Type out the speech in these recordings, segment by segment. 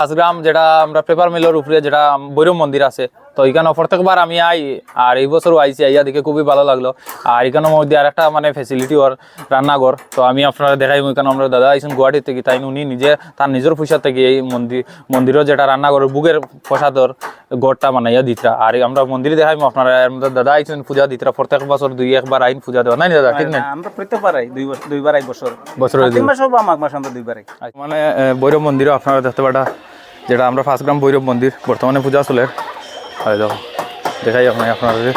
পাঁচগ্রাম যেটা আমরা পেপার মিলের উপরে যেটা বৈরব মন্দির আছে তো এখানে প্রত্যেকবার আমি আই আর এই বছরও আইছি আইয়া দেখে খুবই ভালো লাগল। আর এখানের মধ্যে আর একটা মানে ফেসিলিটি ওর রান্নাঘর তো আমি আপনারা দেখাই এখানে আমরা দাদা আইসুন গুয়াহাটি থেকে তাই উনি নিজে তার নিজের পয়সা থেকে এই মন্দির মন্দিরের যেটা রান্নাঘর বুকের প্রসাদর গড়টা বানাইয়া দিতরা। আর আমরা মন্দিরে দেখাই আপনারা দাদা আইসুন পূজা দিতরা প্রত্যেক বছর দুই একবার আইন পূজা দেওয়া নাই দাদা ঠিক না আমরা প্রত্যেকবার আই দুই বছর দুইবার এক বছর। বছরে তিন মাস বা মাঘ মাস আমরা দুইবার আই মানে বৈরব মন্দিরও আপনারা দেখতে পাটা যেটা আমরা ফার্স্ট গ্রাম বৈরব মন্দির বর্তমানে পূজা চলে। হয় দেখো দেখাই আপনার আপনাদের।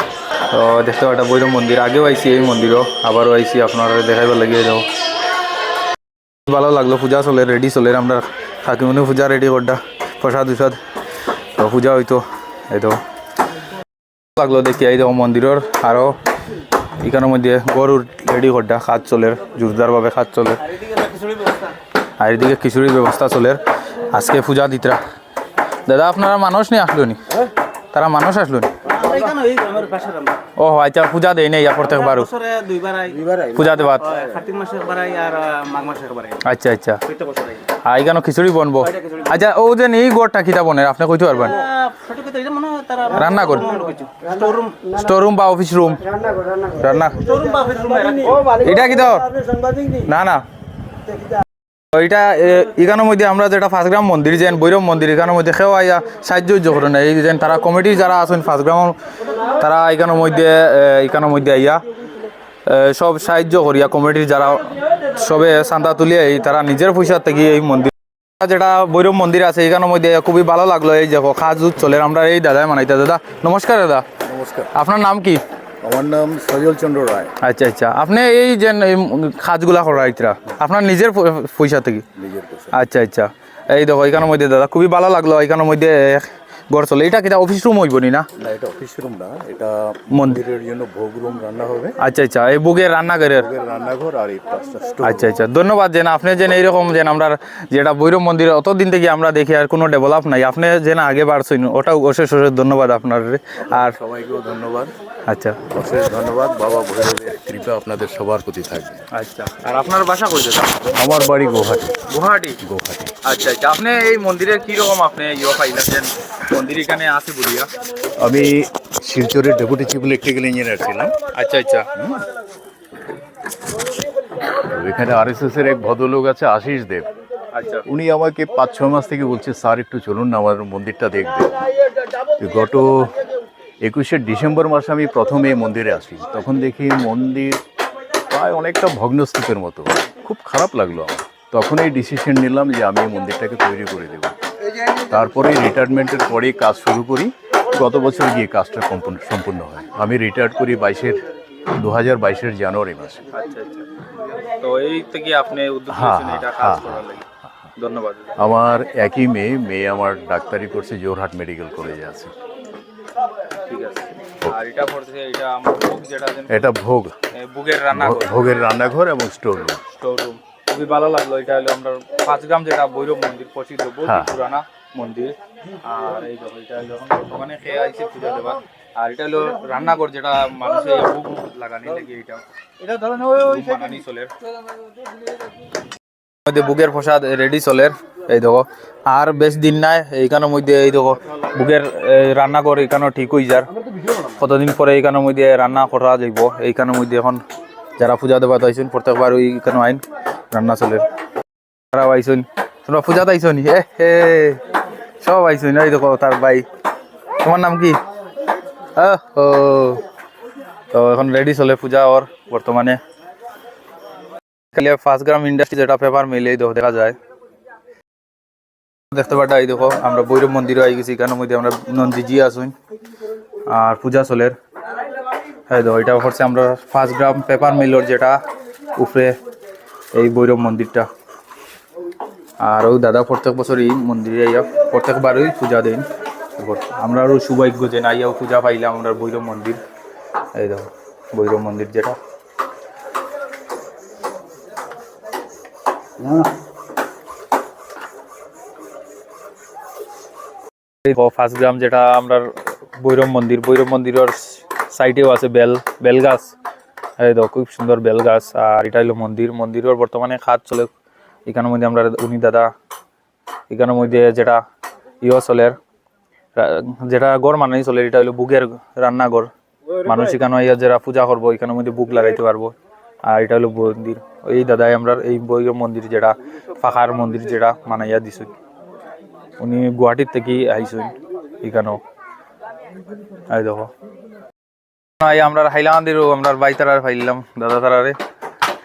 তো দেখতে পাটা ভৈরব মন্দির। আগেও আইসি এই মন্দিরও, আবারও আইসি আপনারা দেখাইবার লাগিয়ে যাও ভালো লাগল, পূজা চলে রেডি চলে, আমরা থাকি মনে পূজা রেডি করটা প্রসাদ উসাদ। তো পূজা হইতো, এই তো। লাগল দেখি এই দেখো মন্দিরের আরও এখানের মধ্যে গরুর রেডি করটা কাজ চলে জোরদারভাবে কাজ চলে আর এদিকে খিচুড়ির ব্যবস্থা চলে আজকে পূজা দিতরা। দাদা, আপনারা মানুষ নিয়ে আসলো নি? তারা মানুষ আসলো? ও আচ্ছা পূজা দেয় নাই দুইবার আই পূজা আই আচ্ছা আচ্ছা। আই আর এখানে খিচুড়ি বনবো। আচ্ছা ও যে এই গোড়টা কিতা বনে আপনি কইতে পারবেন? রান্না করে। স্টোর রুম বা অফিস রুম রান্না এটা কিতা না না। ওইটা এখানের মধ্যে আমরা যেটা ফার্স্টগ্রাম মন্দির যেন বৈরব মন্দির এখানের মধ্যে সেও আইয়া সাহায্য করে না এই যেন তারা কমিটির যারা আছেন ফার্স্টগ্রাম তারা এখানের মধ্যে এখানের মধ্যে আইয়া সব সাহায্য করিয়া কমিটির যারা সবে চান্দা তুলিয়া এই তারা নিজের পয়সা থেকে এই মন্দির যেটা বৈরব মন্দির আছে এখানের মধ্যে খুবই ভালো লাগল। এই দেখো খাজ চলে আমরা এই দাদাই মানাইতে। দাদা নমস্কার দাদা। নমস্কার। আপনার নাম কি? আমার নাম সজল চন্দ্র রায়। আচ্ছা আচ্ছা। আপনি এই যে এই খাজগুলা করাইতরা আপনার নিজের পয়সা থেকে? আচ্ছা আচ্ছা। এই দেখো এখানের মধ্যে দাদা খুবই ভালো লাগল। এখানের মধ্যে গড় চলে। এটা কিটা অফিস রুম হইব না? এটা অফিস রুম না। এটা মন্দিরের জন্য ভোগ রুম রান্না হবে। আচ্ছা আচ্ছা। এই বুকের রান্নাঘরের? রান্নাঘর আর এই আচ্ছা আচ্ছা। ধন্যবাদ যেন। আপনি যেন এইরকম যেন আমরা যেটা ভৈরব মন্দির অতদিন থেকে আমরা দেখি আর কোনো ডেভেলপ নাই। আপনি যেন আগে বাড়ছেন ওটাও অশেষ অশেষ ধন্যবাদ আপনার। আর সবাইকেও ধন্যবাদ। আচ্ছা। অশেষ ধন্যবাদ। বাবা ভৈরবের কৃপা আপনাদের সবার প্রতি থাকবে আচ্ছা। আর আপনার বাসা কই দাদা? আমার বাড়ি গুয়াহাটি। গুয়াহাটি? গুয়াহাটি। আচ্ছা আচ্ছা। আপনি এই মন্দিরের কি রকম আপনি ইয়ে পাইলেন মন্দির এখানে আছে বলিয়া? আমি শিলচরের ডেপুটি চিফ ইলেকট্রিক্যাল ইঞ্জিনিয়ার ছিলাম। আচ্ছা আচ্ছা। এখানে আরএসএস এর এক ভদ্রলোক আছে আশিস দেব। আচ্ছা। উনি আমাকে পাঁচ ছ মাস থেকে বলছে স্যার একটু চলুন না আমার মন্দিরটা দেখবে গত একুশে ডিসেম্বর মাসে আমি প্রথমে এই মন্দিরে আসি। তখন দেখি মন্দির প্রায় অনেকটা ভগ্নস্তূপের মতো। খুব খারাপ লাগল আমার। তখন এই ডিসিশন নিলাম যে আমি এই মন্দিরটাকে তৈরি করে দেব। তারপরে রিটায়ারমেন্টের পরেই কাজ শুরু করি। গত বছর গিয়ে কাজটা সম্পূর্ণ সম্পূর্ণ হয়। আমি রিটায়ার করি বাইশের দু হাজার বাইশের জানুয়ারি মাসে। আচ্ছা আচ্ছা। তো এই থেকে আপনি হ্যাঁ, হ্যাঁ, লাগি। ধন্যবাদ। আমার একই মেয়ে মেয়ে আমার ডাক্তারি করছে জোরহাট মেডিকেল কলেজে আছে। ঠিক আছে। আর এটা পড়ছে এটা আমার বুক যেটা যেন এটা ভোগ। বুকের রান্না ভো- ভোগের রান্নাঘর এবং স্টোর রুম। Store room. খুবই ভালো লাগল। এটা হলো আমরা পাঁচগ্রাম যেটা ভৈরব মন্দির প্রসিদ্ধ বহু হ্যাঁ। পুরানা মন্দির। আর এই দেখো এটা যখন বর্তমানে খেয়ে আইছে পূজা দেবার আর এটা হলো রান্নাঘর যেটা মানুষে বুক লাগানি লাগে এটা এটা ধরেন ওই বানানি চলে মধ্যে বুকের প্রসাদ রেডি চলের। এই দেখো, আর বেশ দিন নাই এইখানের মধ্যে এই দেখো, বুকের, এই রান্নাঘর এখানেও ঠিক হয়ে যার। কতদিন পরে এইখানের মধ্যে রান্না করা যাইব এইখানের মধ্যে এখন যারা পূজা দেবা আইসুন, প্রত্যেকবার ওইখানে আইন, রান্না চলে। তারা আইসুন, তোমরা পূজাতে আইসনি হে হে, সব আইসুন, এই দেখো তার ভাই। তোমার নাম কি? ও। তো এখন রেডি চলে পূজা ওর, বর্তমানে। ফার্স্ট গ্রাম ইন্ডাস্ট্রি যেটা পেপার দেখো, দেখা যায়। দেখতে পাটা এই দেখো, আমরা বৈরব মন্দিরে আই গেছি, এখানের মধ্যে আমরা নন্দীজি আসুন আর পূজা চলের। হ্যাঁ দেখো, এটা হচ্ছে আমরা ফার্স্ট গ্রাম পেপার মিলর যেটা উপরে এই বৈরব মন্দিরটা। আর ওই দাদা প্রত্যেক বছর এই মন্দিরে আইয়া প্রত্যেকবারই পূজা দেন। আমরা আরও সৌভাগ্য যে না আইয়াও পূজা পাইলাম আমরা বৈরব মন্দির। এই দেখো বৈরব মন্দির যেটা। ফার্স্ট গ্রাম যেটা আমরা বৈরব মন্দির বৈরব মন্দিরের সাইডেও আছে বেল বেল গাছ। এই দেখো, খুব সুন্দর বেল গাছ। আর এটা হলো মন্দির। মন্দিরের বর্তমানে খাত চলে। এখানের মধ্যে আমরা উনি দাদা, এখানের মধ্যে যেটা ইও চলের রা- যেটা গড় মানাই চলে, এটা হলো বুকের রান্নাঘর। মানুষ এখানে ইয়া যারা পূজা করব, এখানের মধ্যে বুক লাগাইতে পারব। আর এটা হলো মন্দির। এই দাদাই আমরা এই বইয়ের মন্দির যেটা, ফাঁকার মন্দির যেটা মানাইয়া দিছুন উনি গুয়াহাটির থেকেই আইসুন এখানেও। এই দেখো। এই আমরা হাইলাকান্দিরও আমরা বাই তারার ফাইলাম দাদা তারারে।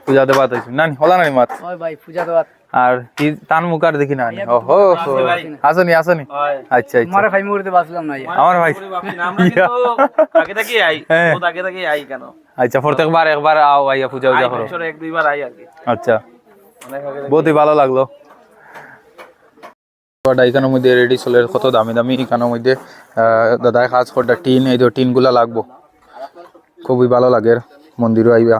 পূজা দেবা তাইছুন না হলা না মাত ওই ভাই পূজা দেওয়া। আর কি তান মুখার দেখি না ও হো আসনি আসনি। আচ্ছা আচ্ছা। মারে ভাই মুহূর্তে বাঁচলাম না। আমার ভাই। আগে থেকে আই। হ্যাঁ। বহুত আগে থেকে আই কেন? আচ্ছা প্রত্যেকবার একবার আও আইয়া পূজা আই উজা করো এক দুইবার আই আর কি। আচ্ছা। অনেক আগে বহুতই ভালো লাগল। এখানের মধ্যে রেডি চলে, কত দামি দামি এখানের মধ্যে দাদায় কাজ করটা টিন, এই তো টিন লাগবো। খুবই ভালো লাগে মন্দিরও আইবা।